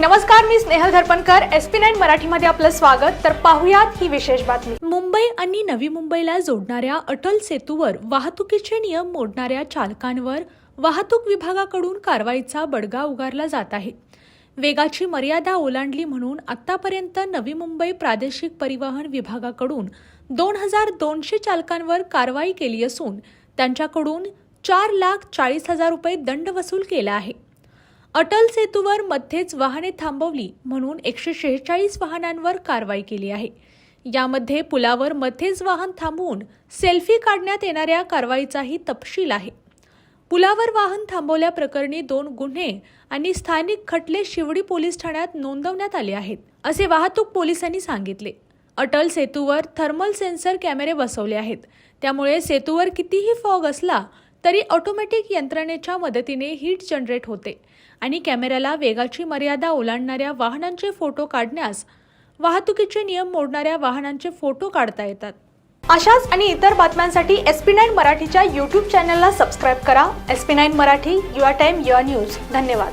नमस्कार मी Snehal Dharpankar. S P nine मराठीमध्ये आपलं स्वागत. तर पाहुयात ही विशेष बातमी. मुंबई आणि नवी मुंबईला जोडणाऱ्या अटल सेतूवर वाहतुकीचे नियम मोडणाऱ्या चालकांवर वाहतूक विभागाकडून कारवाईचा बडगा उगारला जात आहे. वेगाची मर्यादा ओलांडली म्हणून आतापर्यंत नवी मुंबई प्रादेशिक परिवहन विभागाकडून दोन हजार दोनशे चालकांवर कारवाई केली असून त्यांच्याकडून चार लाख चाळीस हजार रुपये दंड वसूल केला आहे. अटल सेतूवर मध्येच वाहने थांबवली म्हणून एकशे शेहेचाळीस वाहनांवर कारवाई केली आहे. यामध्ये पुलावर मध्येच वाहन थांबवून सेल्फी काढण्यात येणाऱ्या कारवाईचाही तपशील आहे. पुलावर वाहन थांबवल्याप्रकरणी दोन गुन्हे आणि स्थानिक खटले शिवडी पोलीस ठाण्यात नोंदवण्यात आले आहेत असे वाहतूक पोलिसांनी सांगितले. अटल सेतूवर थर्मल सेन्सर कॅमेरे बसवले आहेत. त्यामुळे सेतूवर कितीही फॉग असला तरी ऑटोमॅटिक यंत्रणेच्या मदतीने हीट जनरेट होते. आणि कॅमेऱ्याला वेगाची मर्यादा ओलांडणाऱ्या वाहनांचे फोटो काढण्यास वाहतुकीचे नियम मोडणाऱ्या वाहनांचे फोटो काढता येतात. अशाच आणि इतर बातम्यांसाठी एस पी नाईन मराठीच्या यूट्यूब चॅनलला सबस्क्राईब करा. S P nine Marathi your time your news धन्यवाद.